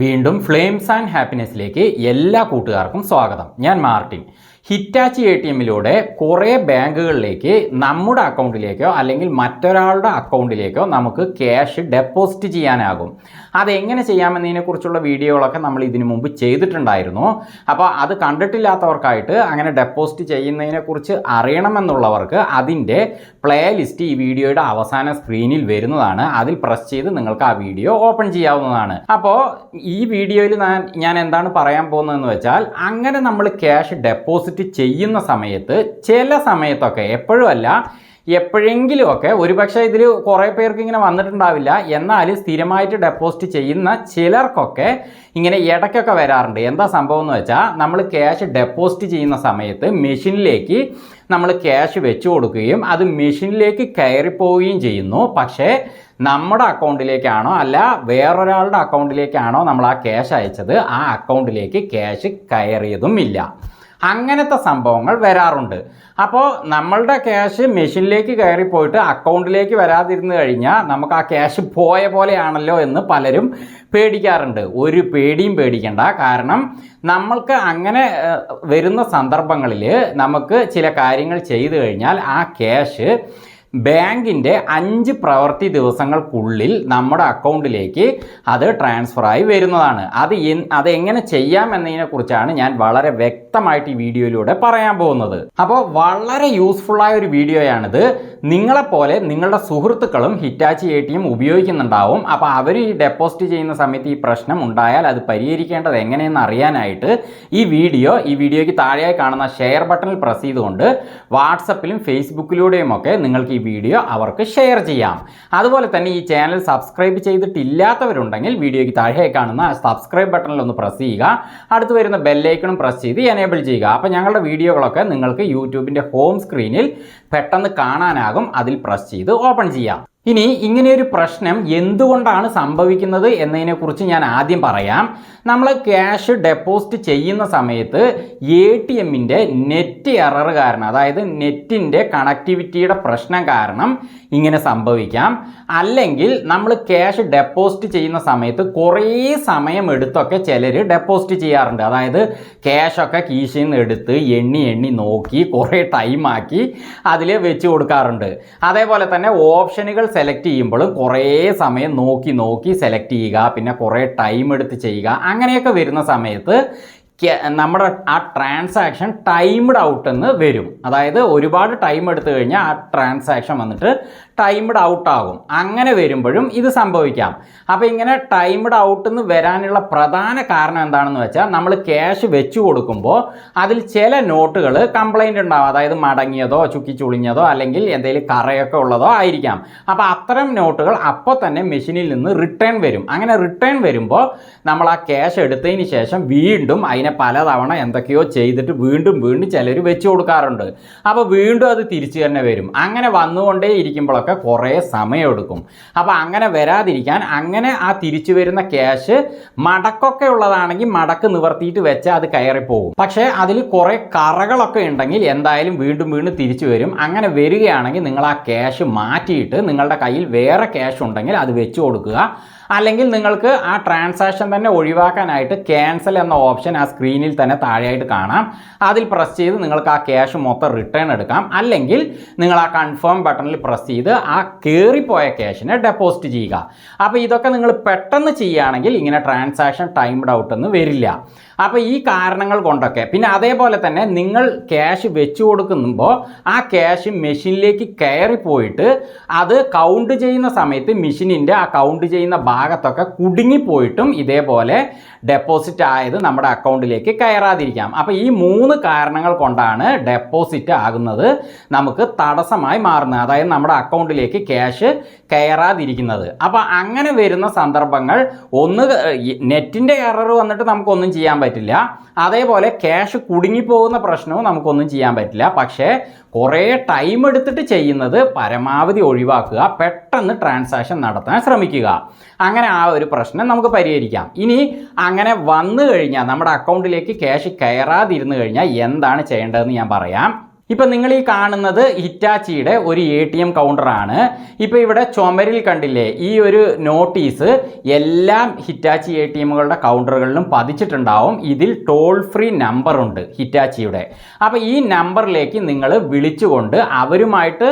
വീണ്ടും flames and ഹാപ്പിനെസ്സിലേക്ക് എല്ലാ കൂട്ടുകാർക്കും സ്വാഗതം. ഞാൻ മാർട്ടിൻ. ഹിറ്റാച്ചി എ ടി എമ്മിലൂടെ കുറേ ബാങ്കുകളിലേക്ക് നമ്മുടെ അക്കൗണ്ടിലേക്കോ അല്ലെങ്കിൽ മറ്റൊരാളുടെ അക്കൗണ്ടിലേക്കോ നമുക്ക് ക്യാഷ് ഡെപ്പോസിറ്റ് ചെയ്യാനാകും. അതെങ്ങനെ ചെയ്യാമെന്നതിനെക്കുറിച്ചുള്ള വീഡിയോകളൊക്കെ നമ്മൾ ഇതിനു മുമ്പ് ചെയ്തിട്ടുണ്ടായിരുന്നു. അപ്പോൾ അത് കണ്ടിട്ടില്ലാത്തവർക്കായിട്ട് അങ്ങനെ ഡെപ്പോസിറ്റ് ചെയ്യുന്നതിനെക്കുറിച്ച് അറിയണമെന്നുള്ളവർക്ക് അതിന്റെ പ്ലേ ലിസ്റ്റ് ഈ വീഡിയോയുടെ അവസാന സ്ക്രീനിൽ വരുന്നതാണ്. അതിൽ പ്രസ് ചെയ്ത് നിങ്ങൾക്ക് ആ വീഡിയോ ഓപ്പൺ ചെയ്യാവുന്നതാണ്. അപ്പോൾ ഈ വീഡിയോയിൽ ഞാൻ എന്താണ് പറയാൻ പോകുന്നതെന്ന് വെച്ചാൽ അങ്ങനെ നമ്മൾ ക്യാഷ് ഡെപ്പോസിറ്റ് ചെയ്യുന്ന സമയത്ത് ചില സമയത്തൊക്കെ എപ്പോഴും അല്ല എപ്പോഴെങ്കിലുമൊക്കെ ഒരുപക്ഷെ ഇതിൽ കുറേ പേർക്ക് ഇങ്ങനെ വന്നിട്ടുണ്ടാവില്ല. എന്നാൽ സ്ഥിരമായിട്ട് ഡെപ്പോസിറ്റ് ചെയ്യുന്ന ചിലർക്കൊക്കെ ഇങ്ങനെ ഇടയ്ക്കൊക്കെ വരാറുണ്ട്. എന്താ സംഭവം എന്ന് വെച്ചാൽ നമ്മൾ ക്യാഷ് ഡെപ്പോസിറ്റ് ചെയ്യുന്ന സമയത്ത് മെഷീനിലേക്ക് നമ്മൾ ക്യാഷ് വെച്ചു കൊടുക്കുകയും അത് മെഷീനിലേക്ക് കയറിപ്പോവുകയും ചെയ്യുന്നു. പക്ഷേ നമ്മുടെ അക്കൗണ്ടിലേക്കാണോ അല്ല വേറൊരാളുടെ അക്കൗണ്ടിലേക്കാണോ നമ്മൾ ആ ക്യാഷ് അയച്ചത് ആ അക്കൗണ്ടിലേക്ക് ക്യാഷ് കയറിയതുമില്ല അങ്ങനത്തെ സംഭവങ്ങൾ വരാറുണ്ട്. അപ്പോൾ നമ്മളുടെ ക്യാഷ് മെഷീനിലേക്ക് കയറിപ്പോയിട്ട് അക്കൗണ്ടിലേക്ക് വരാതിരുന്നു കഴിഞ്ഞാൽ നമുക്ക് ആ ക്യാഷ് പോയ പോലെയാണല്ലോ എന്ന് പലരും പേടിക്കാറുണ്ട്. ഒരു പേടിയും പേടിക്കണ്ട. കാരണം നമ്മൾക്ക് അങ്ങനെ വരുന്ന സന്ദർഭങ്ങളിൽ നമുക്ക് ചില കാര്യങ്ങൾ ചെയ്തു കഴിഞ്ഞാൽ ആ ക്യാഷ് ബാങ്കിന്റെ അഞ്ച് പ്രവൃത്തി ദിവസങ്ങൾക്കുള്ളിൽ നമ്മുടെ അക്കൗണ്ടിലേക്ക് അത് ട്രാൻസ്ഫറായി വരുന്നതാണ്. അത് എൻ- അത് എങ്ങനെ ചെയ്യാം എന്നതിനെക്കുറിച്ചാണ് ഞാൻ വളരെ വ്യക്തമായിട്ട് ഈ വീഡിയോയിലൂടെ പറയാൻ പോകുന്നത്. അപ്പോൾ വളരെ യൂസ്ഫുള്ളായ ഒരു വീഡിയോയാണിത്. നിങ്ങളെപ്പോലെ നിങ്ങളുടെ സുഹൃത്തുക്കളും ഹിറ്റാച്ചി എ ടി എം ഉപയോഗിക്കുന്നുണ്ടാവും. അപ്പോൾ അവർ ഈ ഡെപ്പോസിറ്റ് ചെയ്യുന്ന സമയത്ത് ഈ പ്രശ്നം ഉണ്ടായാൽ അത് പരിഹരിക്കേണ്ടത് എങ്ങനെയെന്ന് അറിയാനായിട്ട് ഈ വീഡിയോ ഈ വീഡിയോയ്ക്ക് താഴെയായി കാണുന്ന ഷെയർ ബട്ടണിൽ പ്രസ് ചെയ്തുകൊണ്ട് വാട്സപ്പിലും ഫേസ്ബുക്കിലൂടെയും ഒക്കെ നിങ്ങൾക്ക് ഈ വീഡിയോ അവർക്ക് ഷെയർ ചെയ്യാം. അതുപോലെ തന്നെ ഈ ചാനൽ സബ്സ്ക്രൈബ് ചെയ്തിട്ടില്ലാത്തവരുണ്ടെങ്കിൽ വീഡിയോയ്ക്ക് താഴെ കാണുന്ന സബ്സ്ക്രൈബ് ബട്ടണിൽ ഒന്ന് പ്രസ് ചെയ്യുക. അടുത്ത് വരുന്ന ബെല്ലൈക്കണും പ്രസ് ചെയ്ത് എനേബിൾ ചെയ്യുക. അപ്പോൾ ഞങ്ങളുടെ വീഡിയോകളൊക്കെ നിങ്ങൾക്ക് യൂട്യൂബിന്റെ ഹോം സ്ക്രീനിൽ പെട്ടെന്ന് കാണാനാകും. അതിൽ പ്രസ് ചെയ്ത് ഓപ്പൺ ചെയ്യാം. ഇനി ഇങ്ങനെയൊരു പ്രശ്നം എന്തുകൊണ്ടാണ് സംഭവിക്കുന്നത് എന്നതിനെക്കുറിച്ച് ഞാൻ ആദ്യം പറയാം. നമ്മൾ ക്യാഷ് ഡെപ്പോസിറ്റ് ചെയ്യുന്ന സമയത്ത് എ ടി എമ്മിന്റെ നെറ്റ് എറർ കാരണം അതായത് നെറ്റിന്റെ കണക്ടിവിറ്റിയുടെ പ്രശ്നം കാരണം ഇങ്ങനെ സംഭവിക്കാം. അല്ലെങ്കിൽ നമ്മൾ ക്യാഷ് ഡെപ്പോസിറ്റ് ചെയ്യുന്ന സമയത്ത് കുറേ സമയം എടുത്തൊക്കെ ചിലർ ഡെപ്പോസിറ്റ് ചെയ്യാറുണ്ട്. അതായത് ക്യാഷൊക്കെ കീശയിൽ നിന്ന് എടുത്ത് എണ്ണി എണ്ണി നോക്കി കുറേ ടൈമാക്കി അതിൽ വെച്ച് കൊടുക്കാറുണ്ട്. അതേപോലെ തന്നെ ഓപ്ഷനുകൾ സെലക്ട് ചെയ്യുമ്പോൾ കുറേ സമയം നോക്കി നോക്കി സെലക്ട് ചെയ്യുക പിന്നെ കുറേ ടൈം എടുത്ത് ചെയ്യുക അങ്ങനെയൊക്കെ വരുന്ന സമയത്ത് നമ്മുടെ ആ ട്രാൻസാക്ഷൻ ടൈംഡ് ഔട്ട് എന്ന് വരും. അതായത് ഒരുപാട് ടൈം എടുത്തു കഴിഞ്ഞാൽ ആ ട്രാൻസാക്ഷൻ വന്നിട്ട് ടൈംഡ് ഔട്ട് ആകും. അങ്ങനെ വരുമ്പോഴും ഇത് സംഭവിക്കാം. അപ്പോൾ ഇങ്ങനെ ടൈംഡ് ഔട്ട് എന്ന് വരാനുള്ള പ്രധാന കാരണം എന്താണെന്ന് വെച്ചാൽ നമ്മൾ ക്യാഷ് വെച്ച് കൊടുക്കുമ്പോൾ അതിൽ ചില നോട്ടുകൾ കംപ്ലൈന്റ് ഉണ്ടാവും. അതായത് മടങ്ങിയതോ ചുക്കി ചുളിഞ്ഞതോ അല്ലെങ്കിൽ എന്തെങ്കിലും കറയൊക്കെ ഉള്ളതോ ആയിരിക്കാം. അപ്പോൾ അത്തരം നോട്ടുകൾ അപ്പോൾ തന്നെ മെഷീനിൽ നിന്ന് റിട്ടേൺ വരും. അങ്ങനെ റിട്ടേൺ വരുമ്പോൾ നമ്മൾ ആ ക്യാഷ് എടുത്തതിന് ശേഷം വീണ്ടും അതിനെ പലതവണ എന്തൊക്കെയോ ചെയ്തിട്ട് വീണ്ടും വീണ്ടും ചിലർ വെച്ച് കൊടുക്കാറുണ്ട്. അപ്പോൾ വീണ്ടും അത് തിരിച്ചു തന്നെ വരും. അങ്ങനെ വന്നുകൊണ്ടേ ഇരിക്കുമ്പോഴൊക്കെ കുറേ സമയമെടുക്കും. അപ്പോൾ അങ്ങനെ വരാതിരിക്കാൻ അങ്ങനെ ആ തിരിച്ചു വരുന്ന ക്യാഷ് മടക്കൊക്കെ ഉള്ളതാണെങ്കിൽ മടക്ക് നിവർത്തിയിട്ട് വെച്ചാൽ അത് കയറിപ്പോകും പക്ഷേ അതിൽ കുറേ കറകളൊക്കെ ഉണ്ടെങ്കിൽ എന്തായാലും വീണ്ടും വീണ്ടും തിരിച്ചു വരും. അങ്ങനെ വരികയാണെങ്കിൽ നിങ്ങൾ ആ ക്യാഷ് മാറ്റിയിട്ട് നിങ്ങളുടെ കയ്യിൽ വേറെ ക്യാഷ് ഉണ്ടെങ്കിൽ അത് വെച്ച് കൊടുക്കുക. അല്ലെങ്കിൽ നിങ്ങൾക്ക് ആ ട്രാൻസാക്ഷൻ തന്നെ ഒഴിവാക്കാനായിട്ട് ക്യാൻസൽ എന്ന ഓപ്ഷൻ ആ സ്ക്രീനിൽ തന്നെ താഴെയായിട്ട് കാണാം. അതിൽ പ്രസ് ചെയ്ത് നിങ്ങൾക്ക് ആ ക്യാഷ് മൊത്തം റിട്ടേൺ എടുക്കാം. അല്ലെങ്കിൽ നിങ്ങൾ ആ കൺഫേം ബട്ടണിൽ പ്രസ് ചെയ്ത് ആ കയറിപ്പോയ ക്യാഷിനെ ഡെപ്പോസിറ്റ് ചെയ്യുക. അപ്പോൾ ഇതൊക്കെ നിങ്ങൾ പെട്ടെന്ന് ചെയ്യുകയാണെങ്കിൽ ഇങ്ങനെ ട്രാൻസാക്ഷൻ ടൈംഡ് ഔട്ട് എന്ന് വരില്ല. അപ്പോൾ ഈ കാരണങ്ങൾ കൊണ്ടൊക്കെ പിന്നെ അതേപോലെ തന്നെ നിങ്ങൾ ക്യാഷ് വെച്ചു കൊടുക്കുമ്പോൾ ആ ക്യാഷ് മെഷീനിലേക്ക് കയറി പോയിട്ട് അത് കൗണ്ട് ചെയ്യുന്ന സമയത്ത് മെഷീനിന്റെ ആ കൗണ്ട് ചെയ്യുന്ന ഭാഗത്തൊക്കെ കുടുങ്ങിപ്പോയിട്ടും ഇതേപോലെ ഡെപ്പോസിറ്റ് ആയത് നമ്മുടെ അക്കൗണ്ടിലേക്ക് കയറാതിരിക്കാം. അപ്പോൾ ഈ മൂന്ന് കാരണങ്ങൾ കൊണ്ടാണ് ഡെപ്പോസിറ്റ് ആകുന്നത് നമുക്ക് തടസ്സമായി മാറുന്നത്. അതായത് നമ്മുടെ അക്കൗണ്ടിലേക്ക് ക്യാഷ് കയറാതിരിക്കുന്നത്. അപ്പോൾ അങ്ങനെ വരുന്ന സന്ദർഭങ്ങൾ ഒന്ന് നെറ്റിന്റെ എറർ വന്നിട്ട് നമുക്കൊന്നും ചെയ്യാൻ പറ്റില്ല. അതേപോലെ ക്യാഷ് കുടുങ്ങിപ്പോകുന്ന പ്രശ്നവും നമുക്കൊന്നും ചെയ്യാൻ പറ്റില്ല. പക്ഷേ കുറേ ടൈം എടുത്തിട്ട് ചെയ്യുന്നത് പരമാവധി ഒഴിവാക്കുക പെട്ടെന്ന് ട്രാൻസാക്ഷൻ നടത്താൻ ശ്രമിക്കുക. അങ്ങനെ ആ ഒരു പ്രശ്നം നമുക്ക് പരിഹരിക്കാം. ഇനി അങ്ങനെ വന്നു കഴിഞ്ഞാൽ നമ്മുടെ അക്കൗണ്ടിലേക്ക് ക്യാഷ് കയറാതിരുന്നു കഴിഞ്ഞാൽ എന്താണ് ചെയ്യേണ്ടതെന്ന് ഞാൻ പറയാം. ഇപ്പം നിങ്ങൾ ഈ കാണുന്നത് ഹിറ്റാച്ചിയുടെ ഒരു എ ടി എം കൗണ്ടറാണ് ഇപ്പോൾ ഇവിടെ ചുമരിൽ കണ്ടില്ലേ ഈ ഒരു നോട്ടീസ് എല്ലാം ഹിറ്റാച്ചി എ ടി എമ്മുകളുടെ കൗണ്ടറുകളിലും പതിച്ചിട്ടുണ്ടാവും. ഇതിൽ ടോൾ ഫ്രീ നമ്പറുണ്ട് ഹിറ്റാച്ചിയുടെ. അപ്പോൾ ഈ നമ്പറിലേക്ക് നിങ്ങൾ വിളിച്ചുകൊണ്ട് അവരുമായിട്ട്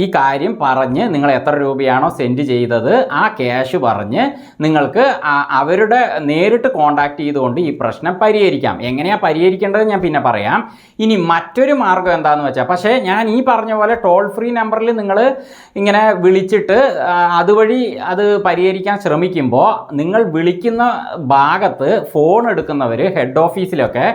ഈ കാര്യം പറഞ്ഞ് നിങ്ങൾ എത്ര രൂപയാണോ സെൻഡ് ചെയ്തത് ആ ക്യാഷ് പറഞ്ഞ് നിങ്ങൾക്ക് അവരുടെ നേരിട്ട് കോണ്ടാക്ട് ചെയ്തുകൊണ്ട് ഈ പ്രശ്നം പരിഹരിക്കാം. എങ്ങനെയാണ് പരിഹരിക്കേണ്ടത് ഞാൻ പിന്നെ പറയാം. ഇനി മറ്റൊരു മാർഗം എന്താണെന്ന് വെച്ചാൽ പക്ഷേ ഞാൻ ഈ പറഞ്ഞ പോലെ ടോൾ ഫ്രീ നമ്പറിൽ നിങ്ങൾ ഇങ്ങനെ വിളിച്ചിട്ട് അതുവഴി അത് പരിഹരിക്കാൻ ശ്രമിക്കുമ്പോൾ നിങ്ങൾ വിളിക്കുന്ന ഭാഗത്ത് ഫോൺ എടുക്കുന്നവർ ഹെഡ് ഓഫീസിലൊക്കെ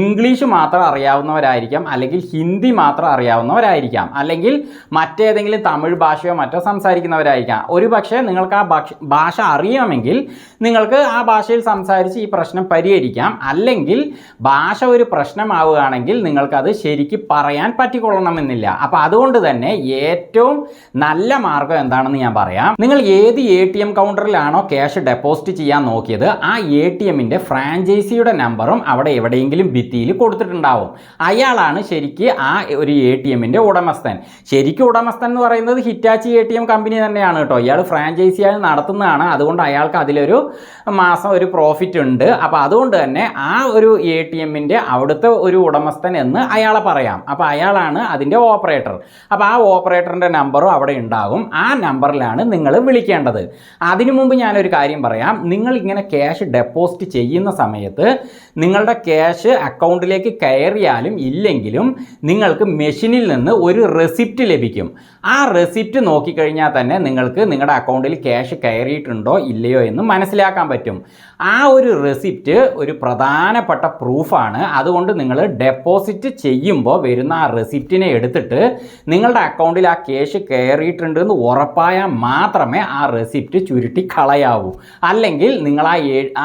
ഇംഗ്ലീഷ് മാത്രം അറിയാവുന്നവരായിരിക്കാം അല്ലെങ്കിൽ ഹിന്ദി മാത്രം അറിയാവുന്നവരായിരിക്കാം. അല്ലെങ്കിൽ മറ്റേതെങ്കിലും തമിഴ് ഭാഷയോ മറ്റോ സംസാരിക്കുന്നവരായിരിക്കാം. ഒരു പക്ഷേ നിങ്ങൾക്ക് ആ ഭാഷ അറിയാമെങ്കിൽ നിങ്ങൾക്ക് ആ ഭാഷയിൽ സംസാരിച്ച് ഈ പ്രശ്നം പരിഹരിക്കാം. അല്ലെങ്കിൽ ഭാഷ ഒരു പ്രശ്നമാവുകയാണെങ്കിൽ നിങ്ങൾക്കത് ശരിക്ക് പറയാൻ പറ്റിക്കൊള്ളണമെന്നില്ല. അപ്പോൾ അതുകൊണ്ട് തന്നെ ഏറ്റവും നല്ല മാർഗം എന്താണെന്ന് ഞാൻ പറയാം. നിങ്ങൾ ഏത് എ ടി എം കൗണ്ടറിലാണോ ക്യാഷ് ഡെപ്പോസിറ്റ് ചെയ്യാൻ നോക്കിയത് ആ എ ടി എമ്മിന്റെ ഫ്രാഞ്ചൈസിയുടെ നമ്പറും അവിടെ എവിടെയെങ്കിലും ഭിത്തിയിൽ കൊടുത്തിട്ടുണ്ടാവും. അയാളാണ് ശരിക്ക് ആ ഒരു എ ടി എമ്മിന്റെ ഉടമസ്ഥൻ. ശരിക്കും ഉടമസ്ഥൻ എന്ന് പറയുന്നത് Hitachi A T M company തന്നെയാണ് കേട്ടോ. ഇയാൾ ഫ്രാഞ്ചൈസി ഫ്രാഞ്ചൈസിയായി നടത്തുന്നതാണ്. അതുകൊണ്ട് അയാൾക്ക് അതിലൊരു മാസം ഒരു പ്രോഫിറ്റ് ഉണ്ട്. അപ്പോൾ അതുകൊണ്ട് തന്നെ ആ ഒരു എ ടി എമ്മിന്റെ അവിടുത്തെ ഒരു ഉടമസ്ഥൻ എന്ന് അയാളെ പറയാം. അപ്പോൾ അയാളാണ് അതിന്റെ ഓപ്പറേറ്റർ അപ്പോൾ ആ ഓപ്പറേറ്ററിന്റെ നമ്പറും അവിടെ ഉണ്ടാകും. ആ നമ്പറിലാണ് നിങ്ങൾ വിളിക്കേണ്ടത്. അതിനു മുമ്പ് ഞാനൊരു കാര്യം പറയാം. നിങ്ങൾ ഇങ്ങനെ ക്യാഷ് ഡെപ്പോസിറ്റ് ചെയ്യുന്ന സമയത്ത് നിങ്ങളുടെ ക്യാഷ് അക്കൗണ്ടിലേക്ക് കയറിയാലും ഇല്ലെങ്കിലും നിങ്ങൾക്ക് മെഷീനിൽ നിന്ന് ഒരു റെസിപ്റ്റ് ലഭിക്കും. ആയിരിക്കും ആ റെസിപ്റ്റ് നോക്കിക്കഴിഞ്ഞാൽ തന്നെ നിങ്ങൾക്ക് നിങ്ങളുടെ അക്കൗണ്ടിൽ ക്യാഷ് കയറിയിട്ടുണ്ടോ ഇല്ലയോ എന്ന് മനസ്സിലാക്കാൻ പറ്റും. ആ ഒരു റെസിപ്റ്റ് ഒരു പ്രധാനപ്പെട്ട പ്രൂഫാണ് അതുകൊണ്ട് നിങ്ങൾ ഡെപ്പോസിറ്റ് ചെയ്യുമ്പോൾ വരുന്ന ആ റെസിപ്റ്റിനെ എടുത്തിട്ട് നിങ്ങളുടെ അക്കൗണ്ടിൽ ആ ക്യാഷ് കയറിയിട്ടുണ്ട് എന്ന് ഉറപ്പായാൽ മാത്രമേ ആ റെസിപ്റ്റ് ചുരുട്ടി കളയാവൂ. അല്ലെങ്കിൽ നിങ്ങൾ ആ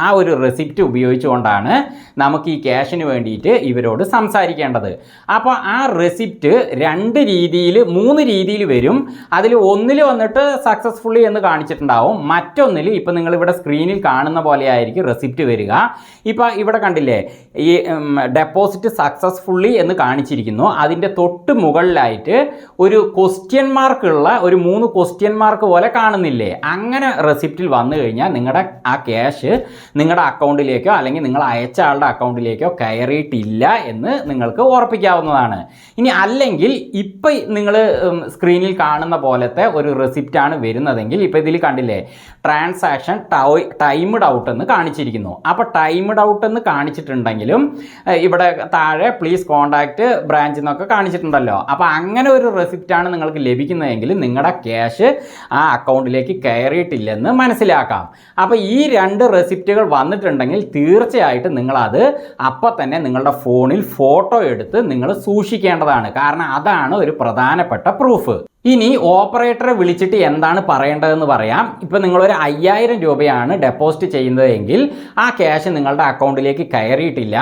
ആ ഒരു റെസിപ്റ്റ് ഉപയോഗിച്ചുകൊണ്ടാണ് നമുക്ക് ഈ ക്യാഷിന് വേണ്ടിയിട്ട് ഇവരോട് സംസാരിക്കേണ്ടത്. അപ്പോൾ ആ റെസിപ്റ്റ് രണ്ട് രീതിയിൽ മൂന്ന് രീതിയിൽ വരും. അതിൽ ഒന്നിൽ വന്നിട്ട് സക്സസ്ഫുള്ളി എന്ന് കാണിച്ചിട്ടുണ്ടാവും. മറ്റൊന്നിൽ ഇപ്പം നിങ്ങൾ ഇവിടെ സ്ക്രീനിൽ കാണുന്ന പോലെ ആയിരിക്കും റെസിപ്റ്റ് വരിക. ഇപ്പോൾ ഇവിടെ കണ്ടില്ലേ ഈ ഡെപ്പോസിറ്റ് സക്സസ്ഫുള്ളി എന്ന് കാണിച്ചിരിക്കുന്നു. അതിന്റെ തൊട്ട് മുകളിലായിട്ട് ഒരു ക്വസ്റ്റ്യൻ മാർക്കുള്ള ഒരു മൂന്ന് ക്വസ്റ്റ്യൻ മാർക്ക് പോലെ കാണുന്നില്ലേ? അങ്ങനെ റെസിപ്റ്റിൽ വന്നു കഴിഞ്ഞാൽ നിങ്ങളുടെ ആ ക്യാഷ് നിങ്ങളുടെ അക്കൗണ്ടിലേക്കോ അല്ലെങ്കിൽ നിങ്ങൾ അയച്ച ആളുടെ അക്കൗണ്ടിലേക്കോ കയറിയിട്ടില്ല എന്ന് നിങ്ങൾക്ക് ഉറപ്പിക്കാവുന്നതാണ്. ഇനി അല്ലെങ്കിൽ ഇപ്പം നിങ്ങൾ സ്ക്രീനിൽ കാണുന്ന പോലത്തെ ഒരു റെസിപ്റ്റ് ആണ് വരുന്നതെങ്കിൽ ഇപ്പോൾ ഇതിൽ കണ്ടില്ലേ? ട്രാൻസാക്ഷൻ ടൈംഡ് ഔട്ട് എന്ന് കാണിച്ചിരിക്കുന്നു. അപ്പോൾ ടൈംഡ് ഔട്ട് എന്ന് കാണിച്ചിട്ടുണ്ടെങ്കിലും ഇവിടെ താഴെ പ്ലീസ് കോൺടാക്റ്റ് ബ്രാഞ്ച് എന്നൊക്കെ കാണിച്ചിട്ടുണ്ടല്ലോ. അപ്പോൾ അങ്ങനെ ഒരു റെസിപ്റ്റ് ആണ് നിങ്ങൾക്ക് ലഭിക്കുന്നതെങ്കിൽ നിങ്ങളുടെ ക്യാഷ് ആ അക്കൗണ്ടിലേക്ക് കയറിയിട്ടില്ലെന്ന് മനസ്സിലാക്കാം. അപ്പോൾ ഈ രണ്ട് റെസിപ്റ്റുകൾ വന്നിട്ടുണ്ടെങ്കിൽ തീർച്ചയായിട്ടും നിങ്ങളത് അപ്പോൾ തന്നെ നിങ്ങളുടെ ഫോണിൽ ഫോട്ടോ എടുത്ത് നിങ്ങൾ സൂക്ഷിക്കേണ്ടതാണ്. കാരണം അതാണ് ഒരു പ്രധാനപ്പെട്ട പ്രൂഫ് ഇനി ഓപ്പറേറ്ററെ വിളിച്ചിട്ട് എന്താണ് പറയേണ്ടതെന്ന് പറയാം. ഇപ്പം നിങ്ങളൊരു അയ്യായിരം രൂപയാണ് ഡെപ്പോസിറ്റ് ചെയ്യുന്നതെങ്കിൽ ആ ക്യാഷ് നിങ്ങളുടെ അക്കൗണ്ടിലേക്ക് കയറിയിട്ടില്ല.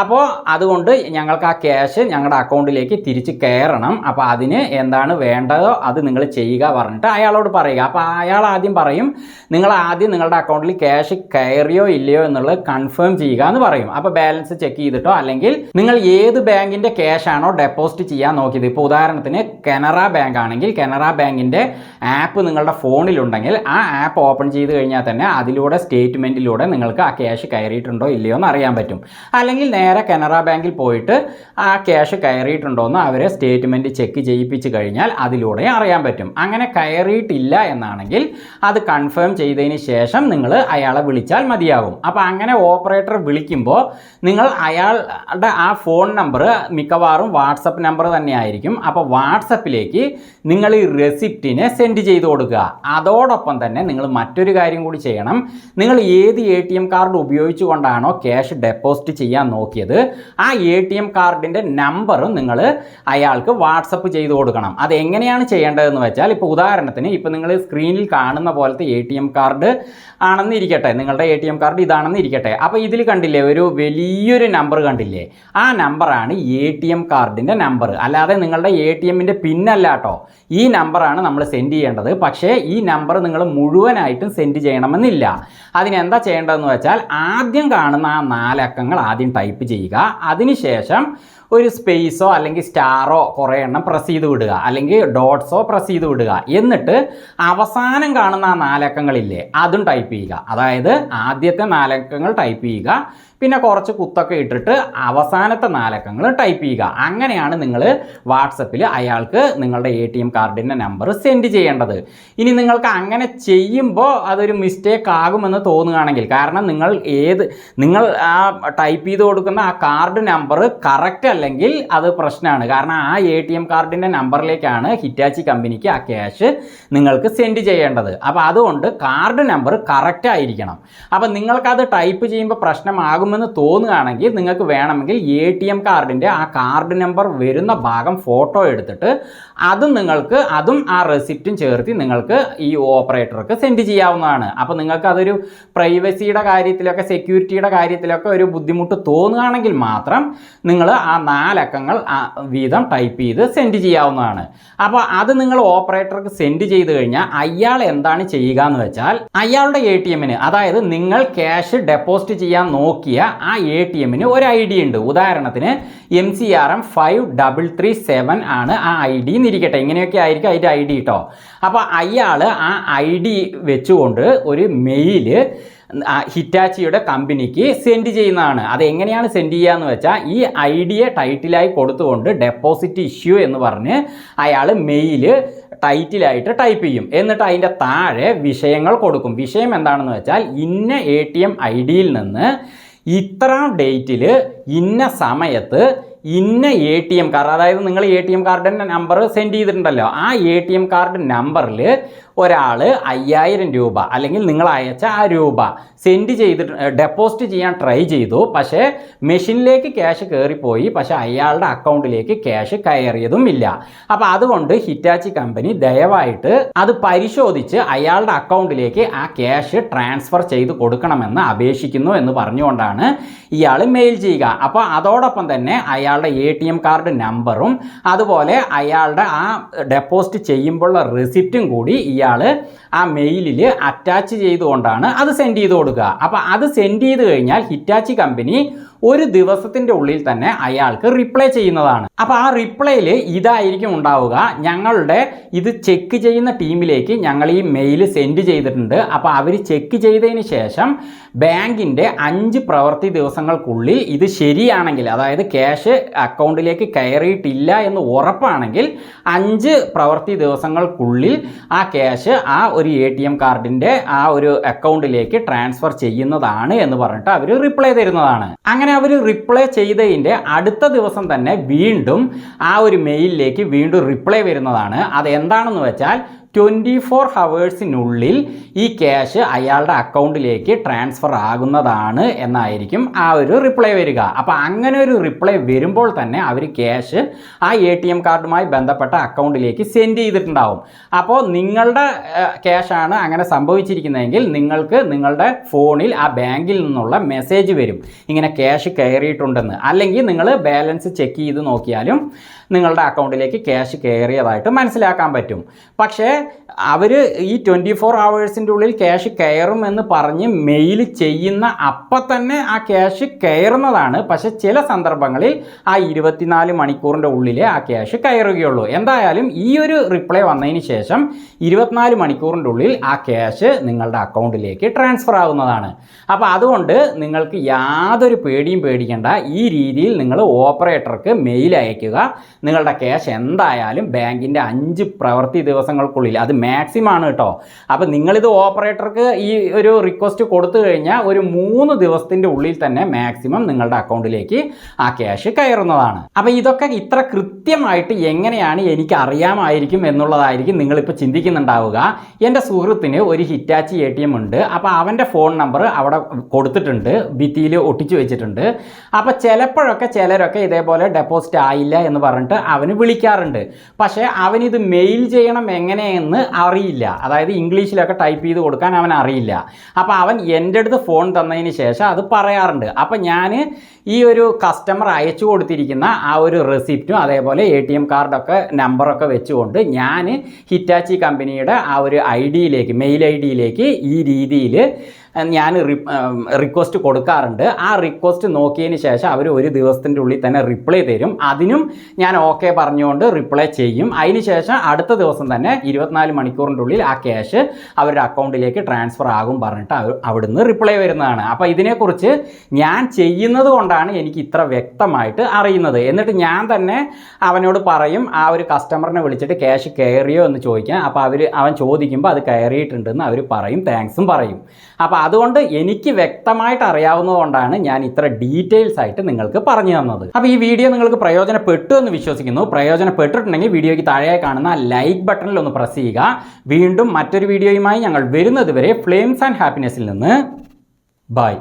അപ്പോൾ അതുകൊണ്ട് ഞങ്ങൾക്ക് ആ ക്യാഷ് ഞങ്ങളുടെ അക്കൗണ്ടിലേക്ക് തിരിച്ച് കയറണം. അപ്പോൾ അതിന് എന്താണ് വേണ്ടതോ അത് നിങ്ങൾ ചെയ്യുക പറഞ്ഞിട്ട് അയാളോട് പറയുക. അപ്പോൾ അയാൾ ആദ്യം പറയും നിങ്ങൾ ആദ്യം നിങ്ങളുടെ അക്കൗണ്ടിൽ ക്യാഷ് കയറിയോ ഇല്ലയോ എന്നുള്ളത് കൺഫേം ചെയ്യുക എന്ന് പറയും. അപ്പോൾ ബാലൻസ് ചെക്ക് ചെയ്തിട്ടോ അല്ലെങ്കിൽ നിങ്ങൾ ഏത് ബാങ്കിന്റെ ക്യാഷാണോ ഡെപ്പോസിറ്റ് ചെയ്യാൻ നോക്കിയത്? ഇപ്പോൾ ഉദാഹരണത്തിന് കനറ ബാങ്ക് ആണെങ്കിൽ കനറ ബാങ്കിന്റെ ആപ്പ് നിങ്ങളുടെ ഫോണിലുണ്ടെങ്കിൽ ആ ആപ്പ് ഓപ്പൺ ചെയ്ത് കഴിഞ്ഞാൽ തന്നെ അതിലൂടെ സ്റ്റേറ്റ്മെന്റിലൂടെ നിങ്ങൾക്ക് ആ ക്യാഷ് കയറിയിട്ടുണ്ടോ ഇല്ലയോ എന്ന് അറിയാൻ പറ്റും. അല്ലെങ്കിൽ നേരെ കനറ ബാങ്കിൽ പോയിട്ട് ആ ക്യാഷ് കയറിയിട്ടുണ്ടോ എന്ന് അവരെ സ്റ്റേറ്റ്മെന്റ് ചെക്ക് ചെയ്യിപ്പിച്ച് കഴിഞ്ഞാൽ അതിലൂടെ അറിയാൻ പറ്റും. അങ്ങനെ കയറിയിട്ടില്ല എന്നാണെങ്കിൽ അത് കൺഫേം ചെയ്തതിന് ശേഷം നിങ്ങൾ അയാളെ വിളിച്ചാൽ മതിയാകും. അപ്പോൾ അങ്ങനെ ഓപ്പറേറ്റർ വിളിക്കുമ്പോൾ നിങ്ങൾ അയാളുടെ ആ ഫോൺ നമ്പർ മിക്കവാറും വാട്സപ്പ് നമ്പർ തന്നെയായിരിക്കും. അപ്പോൾ വാട്സപ്പിലേക്ക് നിങ്ങൾ ഈ റെസിപ്റ്റിനെ സെൻഡ് ചെയ്ത് കൊടുക്കുക. അതോടൊപ്പം തന്നെ നിങ്ങൾ മറ്റൊരു കാര്യം കൂടി ചെയ്യണം. നിങ്ങൾ ഏത് എ ടി എം കാർഡ് ഉപയോഗിച്ചുകൊണ്ടാണോ ക്യാഷ് ഡെപ്പോസിറ്റ് ചെയ്യാൻ നോക്കിയത് ആ എ ടി എം കാർഡിന്റെ നമ്പറും നിങ്ങൾ അയാൾക്ക് വാട്സപ്പ് ചെയ്ത് കൊടുക്കണം. അത് എങ്ങനെയാണ് ചെയ്യേണ്ടതെന്ന് വെച്ചാൽ ഇപ്പോൾ ഉദാഹരണത്തിന് ഇപ്പോൾ നിങ്ങൾ സ്ക്രീനിൽ കാണുന്ന പോലത്തെ എ ടി എം കാർഡ് ആണെന്ന് ഇരിക്കട്ടെ. നിങ്ങളുടെ എ ടി എം കാർഡ് ഇതാണെന്ന് ഇരിക്കട്ടെ. അപ്പോൾ ഇതിൽ കണ്ടില്ലേ ഒരു വലിയൊരു നമ്പർ കണ്ടില്ലേ? ആ നമ്പറാണ് എ ടി എം കാർഡിന്റെ നമ്പർ അല്ലാതെ നിങ്ങളുടെ എ ടി എമ്മിന്റെ പിന്നല്ല കേട്ടോ. ഈ നമ്പറാണ് നമ്മൾ സെൻഡ് ചെയ്യേണ്ടത്. പക്ഷേ ഈ നമ്പർ നിങ്ങൾ മുഴുവനായിട്ടും സെൻഡ് ചെയ്യണമെന്നില്ല. അതിനെന്താ ചെയ്യേണ്ടതെന്ന് വെച്ചാൽ ആദ്യം കാണുന്ന ആ നാലക്കങ്ങൾ ആദ്യം ടൈപ്പ് ചെയ്യുക. അതിനുശേഷം ഒരു സ്പേസോ അല്ലെങ്കിൽ സ്റ്റാറോ കുറേ എണ്ണം പ്രസ് ചെയ്ത് വിടുക. അല്ലെങ്കിൽ ഡോട്ട്സോ പ്രസ് ചെയ്ത് വിടുക. എന്നിട്ട് അവസാനം കാണുന്ന ആ നാലക്കങ്ങളില്ലേ അതും ടൈപ്പ് ചെയ്യുക. അതായത് ആദ്യത്തെ നാലക്കങ്ങൾ ടൈപ്പ് ചെയ്യുക. പിന്നെ കുറച്ച് കുത്തൊക്കെ ഇട്ടിട്ട് അവസാനത്തെ നാലക്കങ്ങൾ ടൈപ്പ് ചെയ്യുക. അങ്ങനെയാണ് നിങ്ങൾ വാട്സപ്പിൽ അയാൾക്ക് നിങ്ങളുടെ എ ടി എം കാർഡിന്റെ നമ്പർ സെൻഡ് ചെയ്യേണ്ടത്. ഇനി നിങ്ങൾക്ക് അങ്ങനെ ചെയ്യുമ്പോൾ അതൊരു മിസ്റ്റേക്ക് ആകുമെന്ന് തോന്നുകയാണെങ്കിൽ കാരണം നിങ്ങൾ ഏത് നിങ്ങൾ ആ ടൈപ്പ് ചെയ്ത് കൊടുക്കുന്ന ആ കാർഡ് നമ്പർ കറക്റ്റ് അല്ലെങ്കിൽ അത് പ്രശ്നമാണ്. കാരണം ആ എ ടി എം കാർഡിന്റെ നമ്പറിലേക്കാണ് ഹിറ്റാച്ചി കമ്പനിക്ക് ആ ക്യാഷ് നിങ്ങൾക്ക് സെൻഡ് ചെയ്യേണ്ടത്. അപ്പോൾ അതുകൊണ്ട് കാർഡ് നമ്പർ കറക്റ്റ് ആയിരിക്കണം. അപ്പോൾ നിങ്ങൾക്കത് ടൈപ്പ് ചെയ്യുമ്പോൾ പ്രശ്നമാകുമെന്ന് തോന്നുകയാണെങ്കിൽ നിങ്ങൾക്ക് വേണമെങ്കിൽ എ ടി എം കാർഡിന്റെ ആ കാർഡ് നമ്പർ വരുന്ന ഭാഗം ഫോട്ടോ എടുത്തിട്ട് അതും നിങ്ങൾക്ക് അതും ആ റെസിപ്റ്റും ചേർത്തി നിങ്ങൾക്ക് ഈ ഓപ്പറേറ്റർക്ക് സെൻഡ് ചെയ്യാവുന്നതാണ്. അപ്പോൾ നിങ്ങൾക്ക് അതൊരു പ്രൈവസിയുടെ കാര്യത്തിലൊക്കെ സെക്യൂരിറ്റിയുടെ കാര്യത്തിലൊക്കെ ഒരു ബുദ്ധിമുട്ട് തോന്നുകയാണെങ്കിൽ മാത്രം നിങ്ങൾ ആ നാലക്കങ്ങൾ ആ വീതം ടൈപ്പ് ചെയ്ത് സെൻഡ് ചെയ്യാവുന്നതാണ്. അപ്പോൾ അത് നിങ്ങൾ ഓപ്പറേറ്റർക്ക് സെൻഡ് ചെയ്ത് കഴിഞ്ഞാൽ അയാൾ എന്താണ് ചെയ്യുക എന്ന് വെച്ചാൽ അയാളുടെ എ ടി എമ്മിന് അതായത് നിങ്ങൾ ക്യാഷ് ഡെപ്പോസിറ്റ് ചെയ്യാൻ നോക്കിയ ആ എ ടി എമ്മിന് ഒരു ഐ ഡി ഉണ്ട്. ഉദാഹരണത്തിന് M C R M five double three seven ആണ് ആ ഐ ഡി എന്നിരിക്കട്ടെ. ഇങ്ങനെയൊക്കെ ആയിരിക്കും അതിന്റെ ഐ ഡി കേട്ടോ അപ്പോൾ അയാൾ ആ ഐ ഡി വെച്ചുകൊണ്ട് ഒരു മെയിൽ ഹിറ്റാച്ചിയുടെ കമ്പനിക്ക് സെൻഡ് ചെയ്യുന്നതാണ്. അത് എങ്ങനെയാണ് സെൻഡ് ചെയ്യുക എന്ന് വെച്ചാൽ ഈ ഐ ഡിയെ ടൈറ്റിലായി കൊടുത്തുകൊണ്ട് ഡെപ്പോസിറ്റ് ഇഷ്യൂ എന്ന് പറഞ്ഞ് അയാൾ മെയിൽ ടൈറ്റിലായിട്ട് ടൈപ്പ് ചെയ്യും. എന്നിട്ട് അതിന്റെ താഴെ വിഷയങ്ങൾ കൊടുക്കും. വിഷയം എന്താണെന്ന് വെച്ചാൽ ഇന്ന എ ടി എം ഐ ഡിയിൽ നിന്ന് ഇത്ര ഡേറ്റിൽ ഇന്ന സമയത്ത് ഇന്ന എ ടി എം കാർഡ് അതായത് നിങ്ങൾ എ ടി എം കാർഡിന്റെ നമ്പർ സെൻഡ് ചെയ്തിട്ടുണ്ടല്ലോ. ആ എ ടി എം കാർഡ് നമ്പറിൽ ഒരാൾ അയ്യായിരം രൂപ അല്ലെങ്കിൽ നിങ്ങൾ അയച്ച ആ രൂപ സെൻഡ് ചെയ്തിട്ട് ഡെപ്പോസിറ്റ് ചെയ്യാൻ ട്രൈ ചെയ്തു. പക്ഷേ മെഷീനിലേക്ക് ക്യാഷ് കയറിപ്പോയി പക്ഷേ അയാളുടെ അക്കൗണ്ടിലേക്ക് ക്യാഷ് കയറിയതും ഇല്ല. അപ്പോൾ അതുകൊണ്ട് ഹിറ്റാച്ചി കമ്പനി ദയവായിട്ട് അത് പരിശോധിച്ച് അയാളുടെ അക്കൗണ്ടിലേക്ക് ആ ക്യാഷ് ട്രാൻസ്ഫർ ചെയ്ത് കൊടുക്കണമെന്ന് അപേക്ഷിക്കുന്നു എന്ന് പറഞ്ഞുകൊണ്ടാണ് ഇയാൾ മെയിൽ ചെയ്യുക. അപ്പോൾ അതോടൊപ്പം തന്നെ അയാളുടെ എ ടി എം കാർഡ് നമ്പറും അതുപോലെ അയാളുടെ ആ ഡെപ്പോസിറ്റ് ചെയ്യുമ്പോഴുള്ള റെസിപ്റ്റും കൂടി ഇയാൾ ആ മെയിലിൽ അറ്റാച്ച് ചെയ്തുകൊണ്ടാണ് അത് സെൻഡ് ചെയ്ത് കൊടുക്കുക. അപ്പോൾ അത് സെൻഡ് ചെയ്ത് കഴിഞ്ഞാൽ ഹിറ്റാച്ചി കമ്പനി ഒരു ദിവസത്തിന്റെ ഉള്ളിൽ തന്നെ അയാൾക്ക് റിപ്ലൈ ചെയ്യുന്നതാണ്. അപ്പോൾ ആ റിപ്ലൈയിൽ ഇതായിരിക്കും ഉണ്ടാവുക. ഞങ്ങളുടെ ഇത് ചെക്ക് ചെയ്യുന്ന ടീമിലേക്ക് ഞങ്ങൾ ഈ മെയിൽ സെൻഡ് ചെയ്തിട്ടുണ്ട്. അപ്പോൾ അവർ ചെക്ക് ചെയ്തതിന് ശേഷം ബാങ്കിന്റെ അഞ്ച് പ്രവൃത്തി ദിവസങ്ങൾക്കുള്ളിൽ ഇത് ശരിയാണെങ്കിൽ അതായത് ക്യാഷ് അക്കൗണ്ടിലേക്ക് കയറിയിട്ടില്ല എന്ന് ഉറപ്പാണെങ്കിൽ അഞ്ച് പ്രവൃത്തി ദിവസങ്ങൾക്കുള്ളിൽ ആ ക്യാഷ് ആ ഒരു എ ടി എം കാർഡിന്റെ ആ ഒരു അക്കൗണ്ടിലേക്ക് ട്രാൻസ്ഫർ ചെയ്യുന്നതാണ് എന്ന് പറഞ്ഞിട്ട് അവർ റിപ്ലൈ തരുന്നതാണ്. അങ്ങനെ അവർ റിപ്ലൈ ചെയ്തതിന്റെ അടുത്ത ദിവസം തന്നെ വീണ്ടും ആ ഒരു മെയിലിലേക്ക് വീണ്ടും റിപ്ലൈ വരുന്നതാണ്. അത് എന്താണെന്ന് വെച്ചാൽ ട്വന്റി ഫോർ ഹവേഴ്സിനുള്ളിൽ ഈ ക്യാഷ് അയാളുടെ അക്കൗണ്ടിലേക്ക് ട്രാൻസ്ഫർ ആകുന്നതാണ് എന്നായിരിക്കും ആ ഒരു റിപ്ലൈ വരിക. അപ്പോൾ അങ്ങനെ ഒരു റിപ്ലൈ വരുമ്പോൾ തന്നെ അവർ ക്യാഷ് ആ എ ടി എം കാർഡുമായി ബന്ധപ്പെട്ട അക്കൗണ്ടിലേക്ക് സെൻഡ് ചെയ്തിട്ടുണ്ടാവും. അപ്പോൾ നിങ്ങളുടെ ക്യാഷാണ് അങ്ങനെ സംഭവിച്ചിരിക്കുന്നതെങ്കിൽ നിങ്ങൾക്ക് നിങ്ങളുടെ ഫോണിൽ ആ ബാങ്കിൽ നിന്നുള്ള മെസ്സേജ് വരും. ഇങ്ങനെ ക്യാഷ് കയറിയിട്ടുണ്ടെന്ന്. അല്ലെങ്കിൽ നിങ്ങൾ ബാലൻസ് ചെക്ക് ചെയ്ത് നോക്കിയാലും നിങ്ങളുടെ അക്കൗണ്ടിലേക്ക് ക്യാഷ് കയറിയതായിട്ട് മനസ്സിലാക്കാൻ പറ്റും. പക്ഷേ അവർ ഈ ട്വന്റി ഫോർ ഹവേഴ്സിന്റെ ഉള്ളിൽ ക്യാഷ് കയറും എന്ന് പറഞ്ഞ് മെയിൽ ചെയ്യുന്ന അപ്പം തന്നെ ആ ക്യാഷ് കയറുന്നതാണ്. പക്ഷേ ചില സന്ദർഭങ്ങളിൽ ആ ഇരുപത്തിനാല് മണിക്കൂറിന്റെ ഉള്ളിലേ ആ ക്യാഷ് കയറുകയുള്ളൂ. എന്തായാലും ഈ ഒരു റിപ്ലൈ വന്നതിന് ശേഷം ഇരുപത്തിനാല് മണിക്കൂറിന്റെ ഉള്ളിൽ ആ ക്യാഷ് നിങ്ങളുടെ അക്കൗണ്ടിലേക്ക് ട്രാൻസ്ഫർ ആവുന്നതാണ്. അപ്പോൾ അതുകൊണ്ട് നിങ്ങൾക്ക് യാതൊരു പേടിയും പേടിക്കേണ്ട. ഈ രീതിയിൽ നിങ്ങൾ ഓപ്പറേറ്റർക്ക് മെയിൽ അയക്കുക നിങ്ങളുടെ ക്യാഷ് എന്തായാലും ബാങ്കിന്റെ അഞ്ച് പ്രവൃത്തി ദിവസങ്ങൾക്കുള്ളിൽ അത് മാക്സിമം ആണ് കേട്ടോ. അപ്പോൾ നിങ്ങളിത് ഓപ്പറേറ്റർക്ക് ഈ ഒരു റിക്വസ്റ്റ് കൊടുത്തു കഴിഞ്ഞാൽ ഒരു മൂന്ന് ദിവസത്തിന്റെ ഉള്ളിൽ തന്നെ മാക്സിമം നിങ്ങളുടെ അക്കൗണ്ടിലേക്ക് ആ ക്യാഷ് കയറുന്നതാണ്. അപ്പോൾ ഇതൊക്കെ ഇത്ര കൃത്യമായിട്ട് എങ്ങനെയാണ് എനിക്ക് അറിയാമായിരിക്കും എന്നുള്ളതായിരിക്കും നിങ്ങളിപ്പോൾ ചിന്തിക്കുന്നുണ്ടാവുക. എന്റെ സുഹൃത്തിന് ഒരു ഹിറ്റാച്ചി എ ടി എം ഉണ്ട്. അപ്പോൾ അവന്റെ ഫോൺ നമ്പർ അവിടെ കൊടുത്തിട്ടുണ്ട്. ഭിത്തിയിൽ ഒട്ടിച്ചു വെച്ചിട്ടുണ്ട്. അപ്പോൾ ചിലപ്പോഴൊക്കെ ചിലരൊക്കെ ഇതേപോലെ ഡെപ്പോസിറ്റ് ആയില്ല എന്ന് പറഞ്ഞിട്ട് അവന് വിളിക്കാറുണ്ട്. പക്ഷേ അവനിത് മെയിൽ ചെയ്യണം എങ്ങനെയെന്ന് അറിയില്ല. അതായത് ഇംഗ്ലീഷിലൊക്കെ ടൈപ്പ് ചെയ്ത് കൊടുക്കാൻ അവൻ അറിയില്ല. അപ്പോൾ അവൻ എന്റെ അടുത്ത് ഫോൺ തന്നതിന് ശേഷം അത് പറയാറുണ്ട്. അപ്പോൾ ഞാൻ ഈ ഒരു കസ്റ്റമർ അയച്ചു കൊടുത്തിരിക്കുന്ന ആ ഒരു റെസിപ്റ്റും അതേപോലെ എ ടി എം കാർഡൊക്കെ നമ്പറൊക്കെ വെച്ചുകൊണ്ട് ഞാൻ ഹിറ്റാച്ചി കമ്പനിയുടെ ആ ഒരു ഐ ഡിയിലേക്ക് മെയിൽ ഐ ഡിയിലേക്ക് ഈ രീതിയിൽ ഞാൻ റിക്വസ്റ്റ് കൊടുക്കാറുണ്ട്. ആ റിക്വസ്റ്റ് നോക്കിയതിന് ശേഷം അവർ ഒരു ദിവസത്തിന്റെ ഉള്ളിൽ തന്നെ റിപ്ലൈ തരും. അതിനും ഞാൻ ഓക്കെ പറഞ്ഞുകൊണ്ട് റിപ്ലൈ ചെയ്യും. അതിന് ശേഷം അടുത്ത ദിവസം തന്നെ ഇരുപത്തിനാല് മണിക്കൂറിന്റെ ഉള്ളിൽ ആ ക്യാഷ് അവരുടെ അക്കൗണ്ടിലേക്ക് ട്രാൻസ്ഫർ ആകും പറഞ്ഞിട്ട് അവ- അവിടുന്ന് റിപ്ലൈ വരുന്നതാണ്. അപ്പോൾ ഇതിനെക്കുറിച്ച് ഞാൻ ചെയ്യുന്നത് കൊണ്ടാണ് എനിക്ക് ഇത്ര വ്യക്തമായിട്ട് അറിയുന്നത്. എന്നിട്ട് ഞാൻ തന്നെ അവനോട് പറയും ആ ഒരു കസ്റ്റമറിനെ വിളിച്ചിട്ട് ക്യാഷ് കയറിയോ എന്ന് ചോദിക്കാം അപ്പോൾ അവർ അവൻ ചോദിക്കുമ്പോൾ അത് കയറിയിട്ടുണ്ടെന്ന് അവർ പറയും താങ്ക്സും പറയും. അപ്പോൾ അതുകൊണ്ട് എനിക്ക് വ്യക്തമായിട്ട് അറിയാവുന്നതുകൊണ്ടാണ് ഞാൻ ഇത്ര ഡീറ്റെയിൽസ് ആയിട്ട് നിങ്ങൾക്ക് പറഞ്ഞു തന്നത്. അപ്പോൾ ഈ വീഡിയോ നിങ്ങൾക്ക് പ്രയോജനപ്പെട്ടു എന്ന് വിശ്വസിക്കുന്നു. പ്രയോജനപ്പെട്ടിട്ടുണ്ടെങ്കിൽ വീഡിയോയ്ക്ക് താഴെ കാണുന്ന ലൈക്ക് ബട്ടണിൽ ഒന്ന് പ്രസ് ചെയ്യുക. വീണ്ടും മറ്റൊരു വീഡിയോയുമായി ഞങ്ങൾ വരുന്നത് വരെ ഫ്ലെയിംസ് ആൻഡ് ഹാപ്പിനെസ്സിൽ നിന്ന്. ബൈ